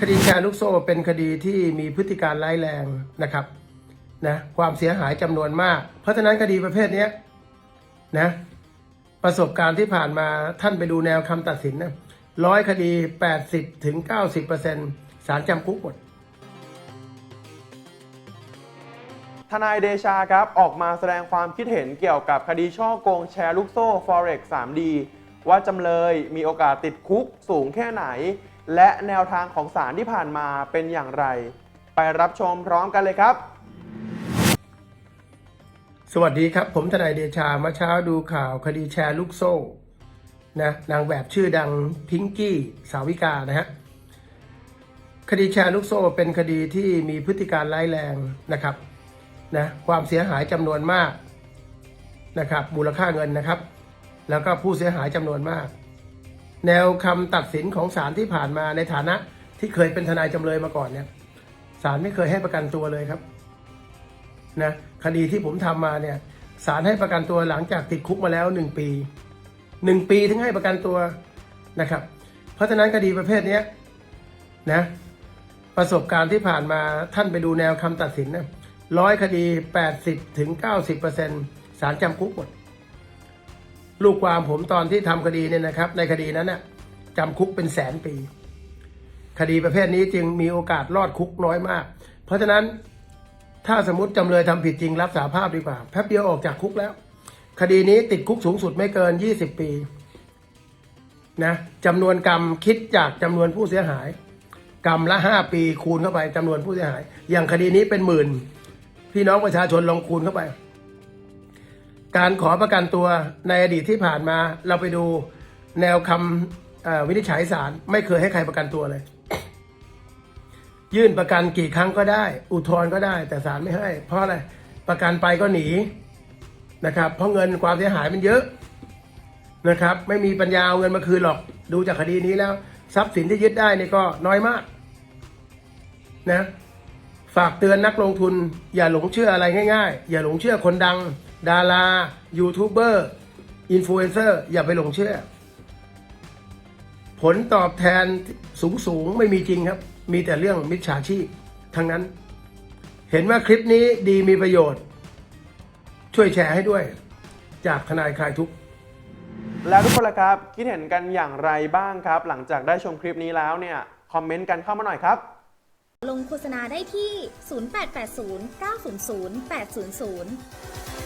คดีแชร์ลูกโซ่เป็นคดีที่มีพฤติการร้ายแรงนะครับนะความเสียหายจำนวนมาก เพราะฉะนั้นคดีประเภทนี้นะประสบการณ์ที่ผ่านมาท่านไปดูแนวคำตัดสินนะร้อยคดี 80ถึง90เปอร์เซ็นต์ศาลจำคุกหมดทนายเดชาครับออกมาแสดงความคิดเห็นเกี่ยวกับคดีช่อโกงแชร์ลูกโซ่ Forex 3D ว่าจำเลยมีโอกาสติดคุกสูงแค่ไหน และแนวทางของศาลที่ผ่านมาเป็นอย่างไร ไปรับชมพร้อมกันเลยครับ สวัสดีครับ ผมทนายเดชาเมื่อเช้าดูข่าวคดีแชร์ลูกโซ่นะนางแบบชื่อดังพิงกี้สาวิกานะฮะคดีแชร์ลูกโซ่เป็นคดีที่มีพฤติการร้ายแรงนะครับนะความเสียหายจำนวนมากนะครับมูลค่าเงินนะครับ แล้วก็ผู้เสียหายจำนวนมาก แนวคำตัดสินของศาลที่ผ่านมาในฐานะที่เคยเป็นทนายจำเลยมาก่อนเนี่ยศาลไม่เคยให้ประกันตัวเลยครับนะคดีที่ผมทำมาเนี่ยศาลให้ประกันตัวหลังจากติดคุกมาแล้วหนึ่งปีหนึ่งปีถึงให้ประกันตัวนะครับ เพราะฉะนั้นคดีประเภทนี้นะประสบการณ์ที่ผ่านมาท่านไปดูแนวคำตัดสินนะร้อยคดี 80ถึง90เปอร์เซ็นต์ศาลจำคุกหมด ลูกความผมตอนที่ทำคดีเนี่ยนะครับ ในคดีนั้นน่ะจำคุกเป็นแสนปี คดีประเภทนี้จึงมีโอกาสรอดคุกน้อยมาก เพราะฉะนั้นถ้าสมมติจำเลยทำผิดจริงรับสาภาพดีกว่าแป๊บเดียวออกจากคุกแล้ว คดีนี้ติดคุกสูงสุดไม่เกิน 20 ปีนะจำนวนกรรมคิดจากจำนวนผู้เสียหาย กรรมละ 5 ปีคูณเข้าไปจำนวนผู้เสียหาย อย่างคดีนี้เป็นหมื่น พี่น้องประชาชนลองคูณเข้าไป การขอประกันตัวในอดีตที่ผ่านมา เราไปดูแนวคำวินิจฉัยศาลไม่เคยให้ใครประกันตัวเลย ยื่นประกันกี่ครั้งก็ได้ อุทธรณ์ก็ได้ แต่ศาลไม่ให้ เพราะอะไรประกันไปก็หนีนะครับ เพราะเงินความเสียหายมันเยอะนะครับ ไม่มีปัญญาเอาเงินมาคืนหรอก ดูจากคดีนี้แล้ว ทรัพย์สินที่ยึดได้นี่ก็น้อยมากนะฝากเตือนนักลงทุน อย่าหลงเชื่ออะไรง่าย ๆ อย่าหลงเชื่อคนดัง ดารายูทูบเบอร์อินฟลูเอนเซอร์อย่าไปหลงเชื่อ ผลตอบแทนสูงสูงๆไม่มีจริงครับ มีแต่เรื่องมิจฉาชีพทั้งนั้น เห็นว่าคลิปนี้ดีมีประโยชน์ ช่วยแชร์ให้ด้วย จากทนายคลายทุกข์แล้วทุกคนล่ะครับ คิดเห็นกันอย่างไรบ้างครับ หลังจากได้ชมคลิปนี้แล้วเนี่ย คอมเมนต์กันเข้ามาหน่อยครับ ลงโฆษณาได้ที่ 0880 900 800เ